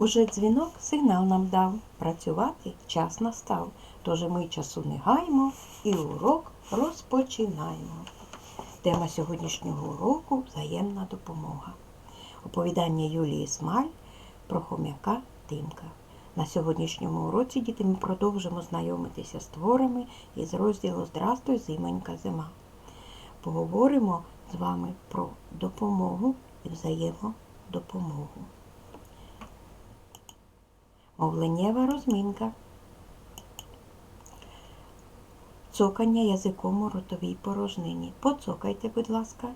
Уже дзвінок сигнал нам дав. Працювати час настав. Тож ми часу не гаймо і урок розпочинаємо. Тема сьогоднішнього уроку взаємна допомога. Оповідання Юлії Смаль про хом'яка Тимка. На сьогоднішньому уроці діти ми продовжимо знайомитися з творами із розділу Здрастуй, зименька зима. Поговоримо з вами про допомогу і взаємодопомогу. Мовленнєва розминка. Цокання язиком у ротовій порожнині. Поцокайте, будь ласка.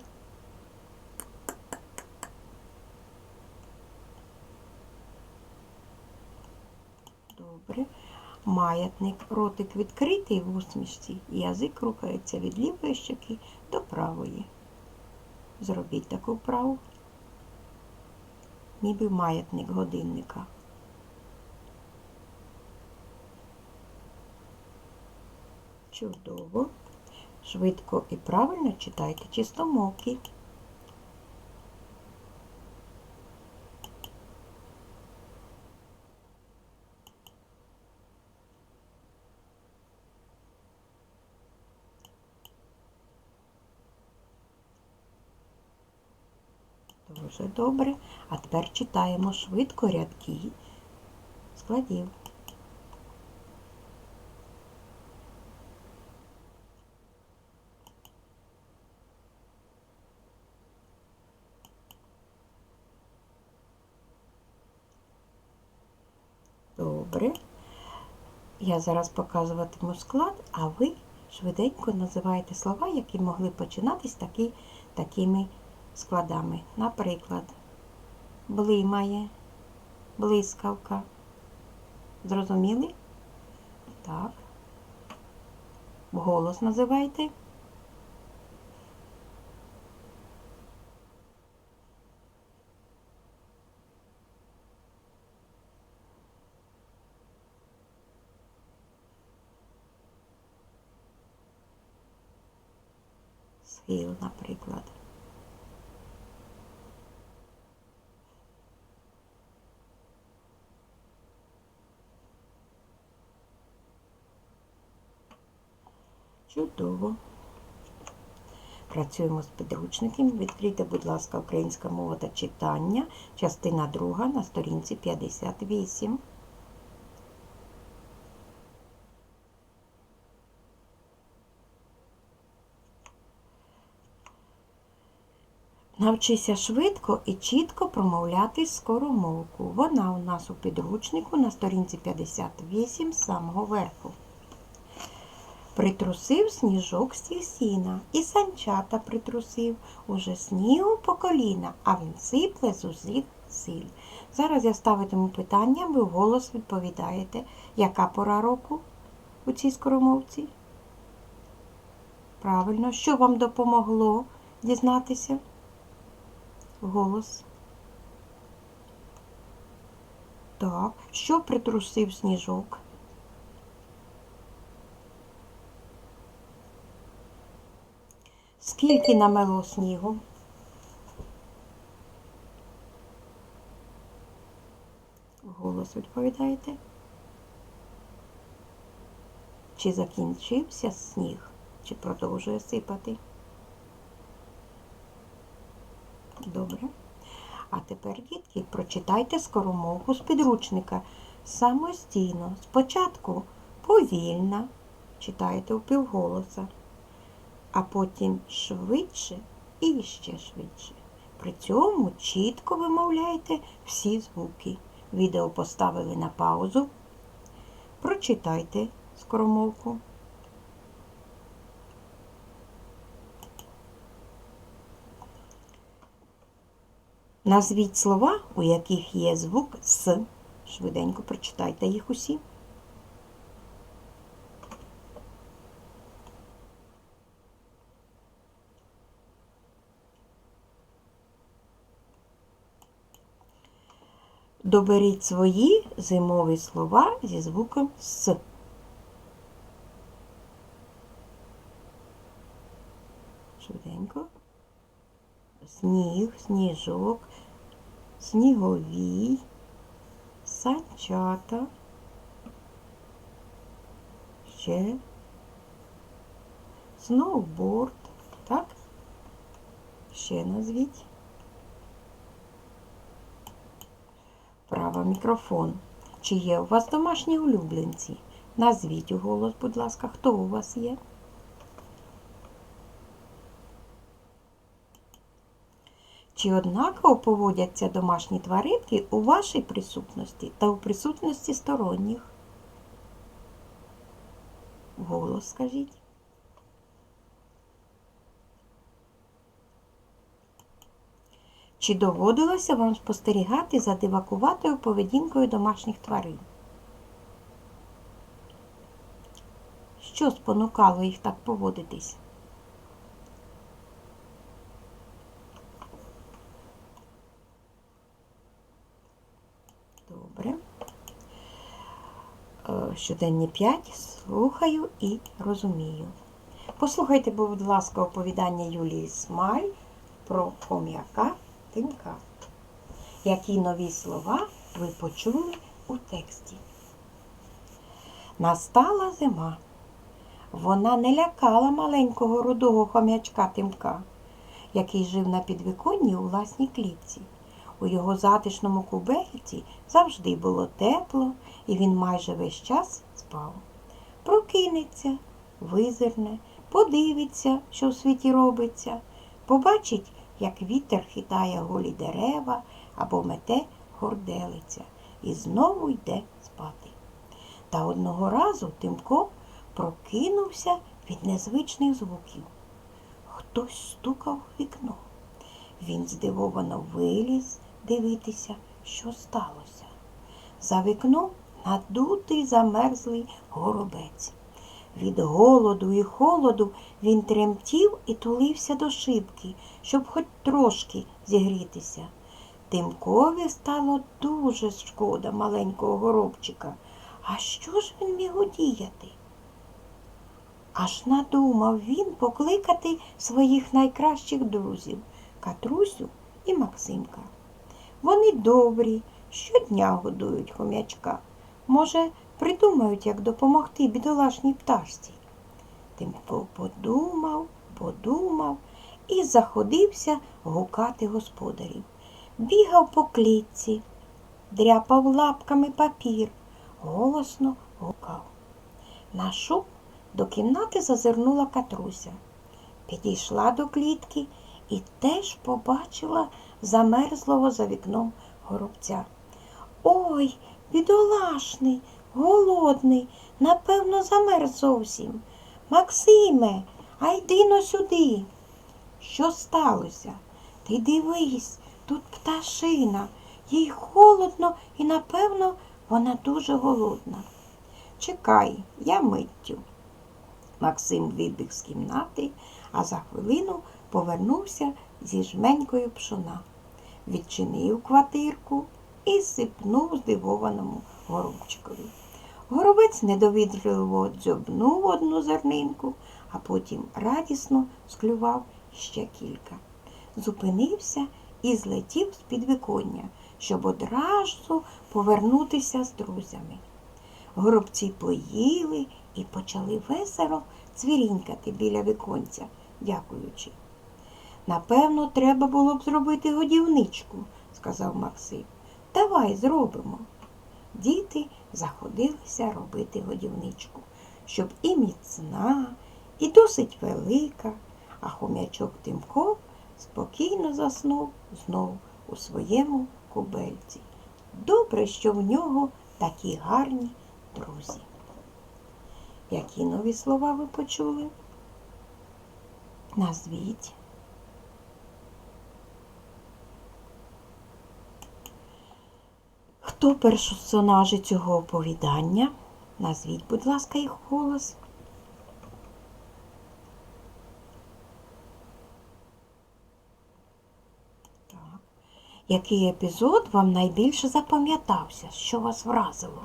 Добре. Маятник. Ротик відкритий в усмішці. Язик рухається від лівої щоки до правої. Зробіть таку вправу. Ніби маятник годинника. Чудово. Швидко і правильно читайте чистомовки. Дуже добре. А тепер читаємо швидко рядки складів. Добре. Я зараз показуватиму склад, а ви швиденько називаєте слова, які могли починатись такі, такими складами. Наприклад, блимає, блискавка. Зрозуміли? Так. Голос називайте. Схил, наприклад. Чудово. Працюємо з підручником. Відкрийте, будь ласка, українська мова та читання, частина 2 на сторінці 58. Навчися швидко і чітко промовляти скоромовку. Вона у нас у підручнику на сторінці 58 з самого верху. Притрусив сніжок з сіна, і санчата притрусив уже снігу по коліна, а він сипле з усіх силь. Зараз я ставитиму питання, ви вголос відповідаєте, яка пора року у цій скоромовці? Правильно, що вам допомогло дізнатися? Голос. Так, що притрусив сніжок? Скільки намело снігу? Голос відповідаєте? Чи закінчився сніг, чи продовжує сипати? Добре. А тепер, дітки, прочитайте скоромовку з підручника самостійно. Спочатку повільно читайте впівголоса, а потім швидше і ще швидше. При цьому чітко вимовляйте всі звуки. Відео поставили на паузу. Прочитайте скоромовку. Назвіть слова, у яких є звук С. Швиденько прочитайте їх усі. Доберіть свої зимові слова зі звуком С. Швиденько. Сніг, сніжок, сніговій, санчата. Ще сноуборд. Так? Ще назвіть. Право мікрофон. Чи є у вас домашні улюбленці? Назвіть у голос, будь ласка, хто у вас є? Чи однаково поводяться домашні тваринки у вашій присутності та у присутності сторонніх? Голос скажіть. Чи доводилося вам спостерігати за дивакуватою поведінкою домашніх тварин? Що спонукало їх так поводитись? Добре. Е, Щоденні 5 слухаю і розумію. Послухайте, будь ласка, оповідання Юлії Смаль про хом'яка Тимка. Які нові слова ви почули у тексті? Настала зима. Вона не лякала маленького рудого хом'ячка Тимка, який жив на підвіконні у власній клітці. У його затишному кубельці завжди було тепло, і він майже весь час спав. Прокинеться, визирне, подивиться, що в світі робиться, побачить, як вітер хитає голі дерева або мете горделиця, і знову йде спати. Та одного разу Тимко прокинувся від незвичних звуків. Хтось стукав в вікно. Він здивовано виліз дивитися, що сталося. За вікном надутий замерзлий горобець. Від голоду і холоду він тремтів і тулився до шибки, щоб хоч трошки зігрітися. Тимкові стало дуже шкода маленького горобчика. А що ж він міг удіяти? Аж надумав він покликати своїх найкращих друзів Катрусю і Максимка. Вони добрі, щодня годують хом'ячка. Може, придумають, як допомогти бідолашній пташці. Тимко подумав, подумав і заходився гукати господарів. Бігав по клітці, дряпав лапками папір, голосно гукав. На шум до кімнати зазирнула Катруся. Підійшла до клітки і теж побачила замерзлого за вікном горобця. Ой, бідолашний, голодний, напевно, замерз зовсім. Максиме, а йди но сюди. Що сталося? Ти дивись, тут пташина, їй холодно і, напевно, вона дуже голодна. Чекай, я миттю. Максим вибіг з кімнати, а за хвилину повернувся зі жменькою пшона, відчинив квартирку і сипнув здивованому горобчикові. Горобець недовідливо дзьобнув одну зернинку, а потім радісно склював ще кілька. Зупинився і злетів з підвіконня, щоб одразу повернутися з друзями. Горобці поїли і почали весело цвірінькати біля віконця, дякуючи. Напевно, треба було б зробити годівничку, сказав Максим. Давай зробимо. Діти заходилися робити годівничку, щоб і міцна, і досить велика, а хом'ячок Тимко спокійно заснув знов у своєму кубельці. Добре, що в нього такі гарні друзі. Які нові слова ви почули? Назвіть. Хто персонажі цього оповідання? Назвіть, будь ласка, їх голос. Який епізод вам найбільше запам'ятався? Що вас вразило?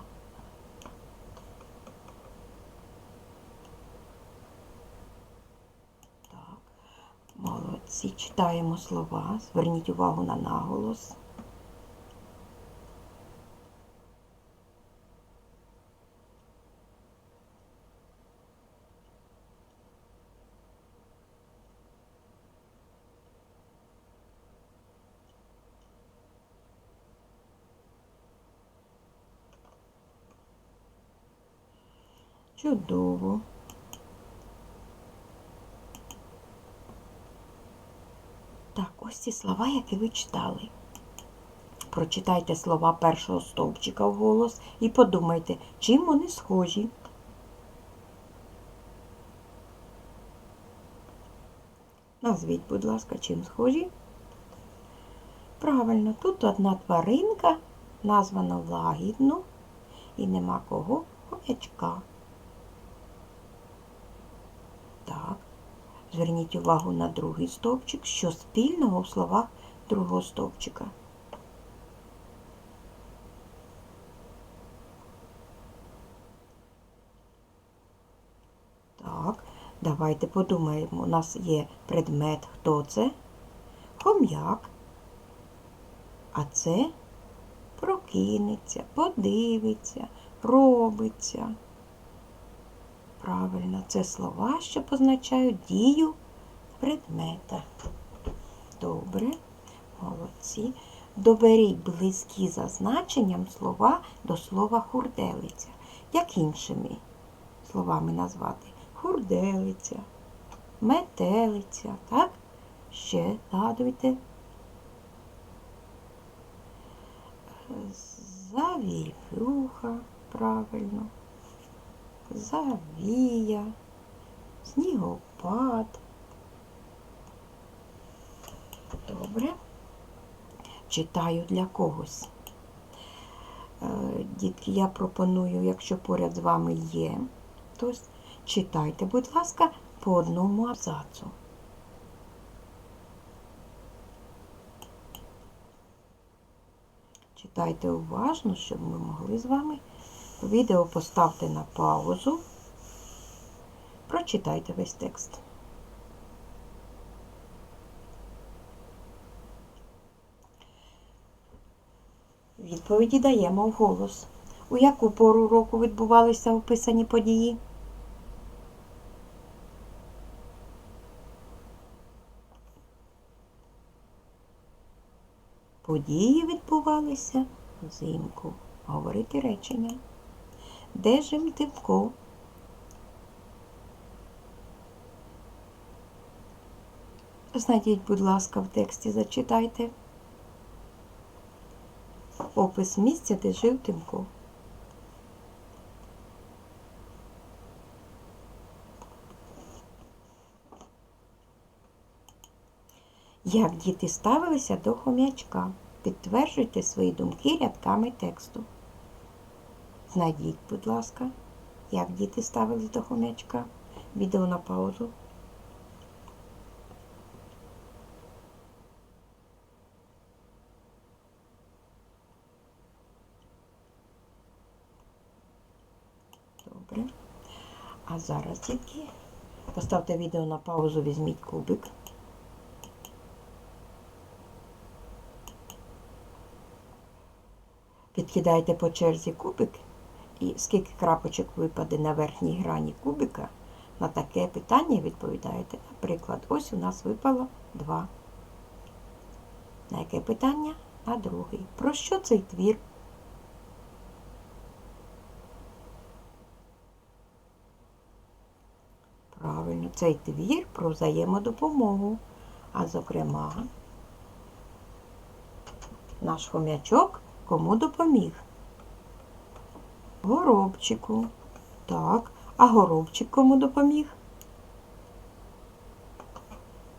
Так. Молодці, читаємо слова. Зверніть увагу на наголос. Чудово. Так, ось ці слова, які ви читали. Прочитайте слова першого стовпчика вголос і подумайте, чим вони схожі. Назвіть, будь ласка, чим схожі. Правильно, тут одна тваринка, названа лагідно, і нема кого хомячка. Так, зверніть увагу на другий стовпчик, що спільного в словах другого стовпчика. Так, давайте подумаємо. У нас є предмет, хто це? Хом'як. А це прокинеться, подивиться, робиться. Правильно, це слова, що позначають дію предмета. Добре, молодці. Доберіть близькі за значенням слова до слова хурделиця. Як іншими словами назвати? Хурделиця, метелиця, так? Ще згадуйте. Завірюха, правильно. Завія, снігопад. Добре. Читаю для когось. Е, Дітки, я пропоную, якщо поряд з вами є, то читайте, будь ласка, по одному абзацу. Читайте уважно, щоб ми могли з вами. Відео поставте на паузу. Прочитайте весь текст. Відповіді даємо вголос. У яку пору року відбувалися описані події? Події відбувалися взимку. Говорити речення. Де жив Тивко? Знайдіть, будь ласка, в тексті зачитайте. Опис місця, де жив Тимко. Як діти ставилися до хом'ячка? Підтверджуйте свої думки рядками тексту. Знайдіть, будь ласка, як діти ставились до хом'ячка. Відео на паузу. Добре. А зараз, дітки, поставте відео на паузу, візьміть кубик. Підкидайте по черзі кубик, і скільки крапочок випаде на верхній грані кубика, на таке питання відповідаєте. Наприклад, ось у нас випало 2. На яке питання? На другий. Про що цей твір? Правильно, цей твір про взаємодопомогу. А зокрема, наш хомячок кому допоміг? Горобчику. Так, а горобчик кому допоміг?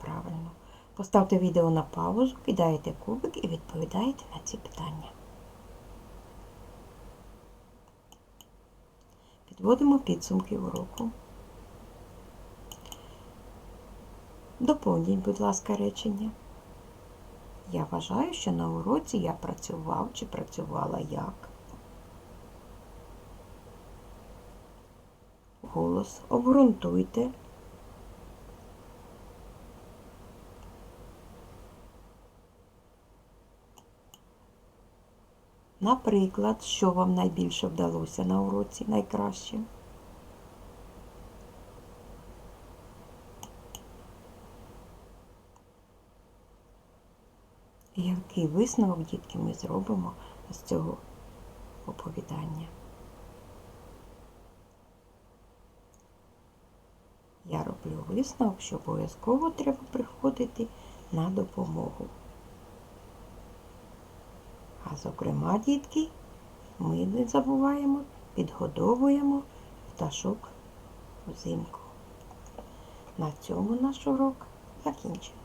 Правильно. Поставте відео на паузу, кидаєте кубик і відповідаєте на ці питання. Підводимо підсумки уроку. Доповніть, будь ласка, речення. Я вважаю, що на уроці я працював чи працювала як. Голос обґрунтуйте. Наприклад, що вам найбільше вдалося на уроці найкраще? Який висновок, дітки, ми зробимо з цього оповідання? Я роблю висновок, що обов'язково треба приходити на допомогу. А зокрема, дітки, ми не забуваємо, підгодовуємо пташок взимку. На цьому наш урок закінчено.